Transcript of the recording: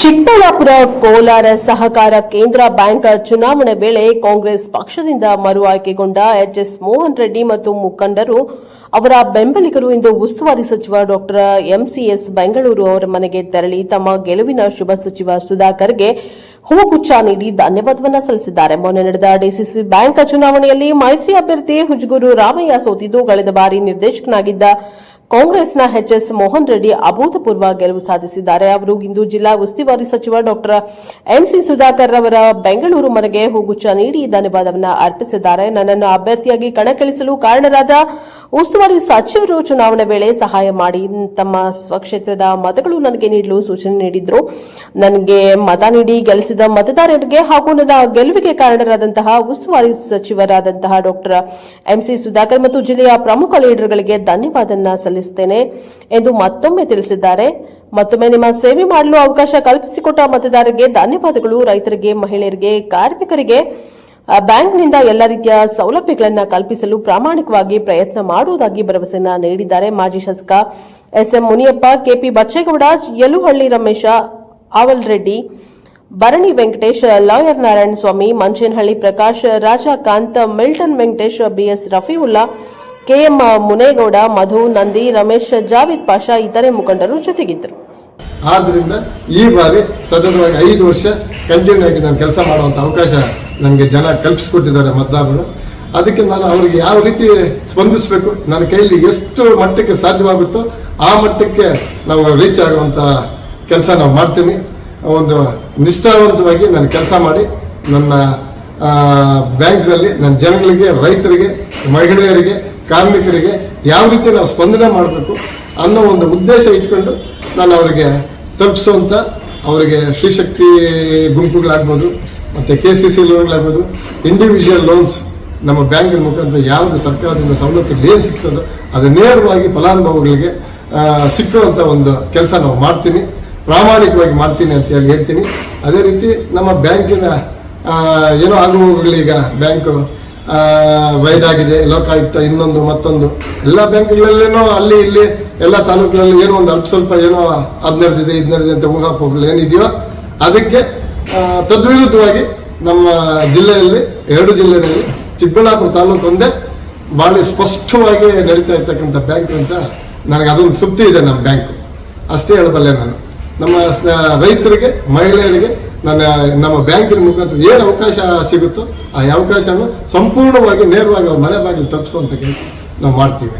ಚಿಕ್ಕಬಳ್ಳಾಪುರ ಕೋಲಾರ ಸಹಕಾರ ಕೇಂದ್ರ ಬ್ಯಾಂಕ್ ಚುನಾವಣೆ ವೇಳೆ ಕಾಂಗ್ರೆಸ್ ಪಕ್ಷದಿಂದ ಮರು ಆಯ್ಕೆಗೊಂಡ ಎಚ್ಎಸ್ ಮೋಹನ್ ರೆಡ್ಡಿ ಮತ್ತು ಮುಖಂಡರು ಅವರ ಬೆಂಬಲಿಗರು ಇಂದು ಉಸ್ತುವಾರಿ ಸಚಿವ ಡಾಕ್ಟರ್ ಎಂಸಿಎಸ್ ಬೆಂಗಳೂರು ಅವರ ಮನೆಗೆ ತೆರಳಿ ತಮ್ಮ ಗೆಲುವಿನ ಶುಭ ಸಚಿವ ಸುಧಾಕರ್ಗೆ ಹೂಗುಚ್ಛ ನೀಡಿ ಧನ್ಯವಾದವನ್ನ ಸಲ್ಲಿಸಿದ್ದಾರೆ. ಮೊನ್ನೆ ನಡೆದ ಡಿಸಿಸಿ ಬ್ಯಾಂಕ್ ಚುನಾವಣೆಯಲ್ಲಿ ಮೈತ್ರಿ ಅಭ್ಯರ್ಥಿ ಹುಜ್ಗುರು ರಾಮಯ್ಯ ಸೋತಿದ್ದು, ಕಳೆದ ಬಾರಿ ನಿರ್ದೇಶಕನಾಗಿದ್ದ ಕಾಂಗ್ರೆಸ್ನ ಎಚ್ಎಸ್ ಮೋಹನ್ ರೆಡ್ಡಿ ಅಭೂತಪೂರ್ವ ಗೆಲುವು ಸಾಧಿಸಿದ್ದಾರೆ. ಅವರು ಇಂದು ಜಿಲ್ಲಾ ಉಸ್ತುವಾರಿ ಸಚಿವ ಡಾಕ್ಟರ್ ಎಂಸಿ ಸುಧಾಕರ್ ಅವರ ಬೆಂಗಳೂರು ಮನೆಗೆ ಹೂಗುಚ್ಚ ನೀಡಿ ಧನ್ಯವಾದವನ್ನು ಅರ್ಪಿಸಿದ್ದಾರೆ. ನನ್ನನ್ನು ಅಭ್ಯರ್ಥಿಯಾಗಿ ಕಣಕ್ಕಿಳಿಸಲು ಕಾರಣರಾದ ಉಸ್ತುವಾರಿ ಸಚಿವರು ಚುನಾವಣೆ ವೇಳೆ ಸಹಾಯ ಮಾಡಿ ತಮ್ಮ ಸ್ವಕ್ಷೇತ್ರದ ಮತಗಳು ನನಗೆ ನೀಡಲು ಸೂಚನೆ ನೀಡಿದ್ರು. ನನಗೆ ಮತ ನೀಡಿ ಗೆಲ್ಲಿಸಿದ ಮತದಾರರಿಗೆ ಹಾಗೂ ನನ್ನ ಗೆಲುವಿಗೆ ಕಾರಣರಾದಂತಹ ಉಸ್ತುವಾರಿ ಸಚಿವರಾದಂತಹ ಡಾಕ್ಟರ್ ಎಂಸಿ ಸುಧಾಕರ್ ಮತ್ತು ಜಿಲ್ಲೆಯ ಪ್ರಮುಖ ಲೀಡರ್ಗಳಿಗೆ ಧನ್ಯವಾದನ ಸಲ್ಲಿಸುತ್ತೇನೆ ಎಂದು ಮತ್ತೊಮ್ಮೆ ತಿಳಿಸಿದ್ದಾರೆ. ಮತ್ತೊಮ್ಮೆ ನಿಮ್ಮ ಸೇವೆ ಮಾಡಲು ಅವಕಾಶ ಕಲ್ಪಿಸಿಕೊಟ್ಟ ಮತದಾರರಿಗೆ ಧನ್ಯವಾದಗಳು. ರೈತರಿಗೆ, ಮಹಿಳೆಯರಿಗೆ, ಕಾರ್ಮಿಕರಿಗೆ ಬ್ಯಾಂಕ್ನಿಂದ ಎಲ್ಲ ರೀತಿಯ ಸೌಲಭ್ಯಗಳನ್ನು ಕಲ್ಪಿಸಲು ಪ್ರಾಮಾಣಿಕವಾಗಿ ಪ್ರಯತ್ನ ಮಾಡುವುದಾಗಿ ಭರವಸೆಯನ್ನ ನೀಡಿದ್ದಾರೆ ಮಾಜಿ ಶಾಸಕ SM Muniyappa, KP Bachegowda, Yaluhalli Ramesha Aval Reddy Bharani Venkatesh, lawyer Narayana Swamy, Manchenahalli Prakash, Rajakanth, Milton Venkatesh, BS Rafiulla, KM Munegowda, Madhu Nandi, Ramesh, Javid Pasha ಇತರೆ ಮುಖಂಡರು ಜೊತೆಗಿದ್ದರು. ಆದ್ರಿಂದ ಈ ಬಾರಿ ಸತತವಾಗಿ ಐದು ವರ್ಷ ಕಂಟಿನ್ಯೂ ಆಗಿ ನಾನು ಕೆಲಸ ಮಾಡುವಂಥ ಅವಕಾಶ ನನಗೆ ಜನ ಕಲ್ಪಿಸ್ಕೊಟ್ಟಿದ್ದಾರೆ ಮತದಾರರು. ಅದಕ್ಕೆ ನಾನು ಅವರಿಗೆ ಯಾವ ರೀತಿ ಸ್ಪಂದಿಸಬೇಕು? ನನ್ನ ಕೈಯಲ್ಲಿ ಎಷ್ಟು ಮಟ್ಟಕ್ಕೆ ಸಾಧ್ಯವಾಗುತ್ತೋ ಆ ಮಟ್ಟಕ್ಕೆ ನಾವು ರೀಚ್ ಆಗುವಂಥ ಕೆಲಸ ನಾವು ಮಾಡ್ತೀನಿ. ಒಂದು ನಿಷ್ಠಾವಂತವಾಗಿ ನಾನು ಕೆಲಸ ಮಾಡಿ ನನ್ನ ಬ್ಯಾಂಕ್ನಲ್ಲಿ ನನ್ನ ಜನಗಳಿಗೆ, ರೈತರಿಗೆ, ಮಹಿಳೆಯರಿಗೆ, ಕಾರ್ಮಿಕರಿಗೆ ಯಾವ ರೀತಿ ನಾವು ಸ್ಪಂದನೆ ಮಾಡಬೇಕು ಅನ್ನೋ ಒಂದು ಉದ್ದೇಶ ಇಟ್ಕೊಂಡು ನಾನು ಅವರಿಗೆ ತಲುಪಿಸುವಂಥ ಅವರಿಗೆ ಶ್ರೀಶಕ್ತಿ ಗುಂಪುಗಳಾಗ್ಬೋದು, ಮತ್ತು ಕೆ ಸಿ ಸಿ ಲೋನ್ಗಳಾಗ್ಬೋದು ಇಂಡಿವಿಜುವಲ್ ಲೋನ್ಸ್ ನಮ್ಮ ಬ್ಯಾಂಕಿನ ಮುಖಾಂತರ ಯಾವುದು ಸರ್ಕಾರದಿಂದ ಸವಲತ್ತುಗಳು ಏನು ಸಿಗ್ತದೋ ಅದು ನೇರವಾಗಿ ಫಲಾನುಭವಿಗಳಿಗೆ ಸಿಕ್ಕುವಂಥ ಒಂದು ಕೆಲಸ ನಾವು ಮಾಡ್ತೀನಿ, ಪ್ರಾಮಾಣಿಕವಾಗಿ ಮಾಡ್ತೀನಿ ಅಂತ ಹೇಳಿ ಹೇಳ್ತೀನಿ. ಅದೇ ರೀತಿ ನಮ್ಮ ಬ್ಯಾಂಕಿನ ಏನೋ ಆಗುವವುಗಳೀಗ ಬ್ಯಾಂಕು ವೈಡ್ ಆಗಿದೆ, ಲೋಕಾಯುಕ್ತ ಇನ್ನೊಂದು, ಮತ್ತೊಂದು. ಎಲ್ಲ ಬ್ಯಾಂಕ್ಗಳಲ್ಲೇನೋ ಅಲ್ಲಿ ಇಲ್ಲಿ, ಎಲ್ಲ ತಾಲೂಕುಗಳಲ್ಲಿ ಏನೋ ಒಂದು ಅಲ್ಪ ಸ್ವಲ್ಪ ಏನೋ ಅದು ನಡೆದಿದೆ, ಇದು ನಡೆದಿದೆ ಅಂತ ಊಹಾಪೋಹಗಳು ಏನಿದೆಯೋ, ಅದಕ್ಕೆ ತದ್ವಿರುದ್ಧವಾಗಿ ನಮ್ಮ ಜಿಲ್ಲೆಯಲ್ಲಿ, ಎರಡು ಜಿಲ್ಲೆಗಳಲ್ಲಿ ಚಿಕ್ಕಬಳ್ಳಾಪುರ ತಾಲೂಕು ಒಂದೇ ಭಾಳ ಸ್ಪಷ್ಟವಾಗಿ ನಡೀತಾ ಇರ್ತಕ್ಕಂಥ ಬ್ಯಾಂಕ್ ಅಂತ ನನಗೆ ಅದೊಂದು ತೃಪ್ತಿ ಇದೆ ನಮ್ಮ ಬ್ಯಾಂಕು. ಅಷ್ಟೇ ಹೇಳಬಲ್ಲೆ ನಾನು. ನಮ್ಮ ರೈತರಿಗೆ, ಮಹಿಳೆಯರಿಗೆ ನನ್ನ, ನಮ್ಮ ಬ್ಯಾಂಕಿನ ಮುಖಾಂತರ ಏನು ಅವಕಾಶ ಸಿಗುತ್ತೋ, ಆ ಅವಕಾಶನ ಸಂಪೂರ್ಣವಾಗಿ ನೇರವಾಗಿ ಅವ್ರ ಮನೆ ಬಾಗಿಲು ತಪ್ಪಿಸುವಂಥ ಕೆಲಸ ನಾವು ಮಾಡ್ತೀವಿ.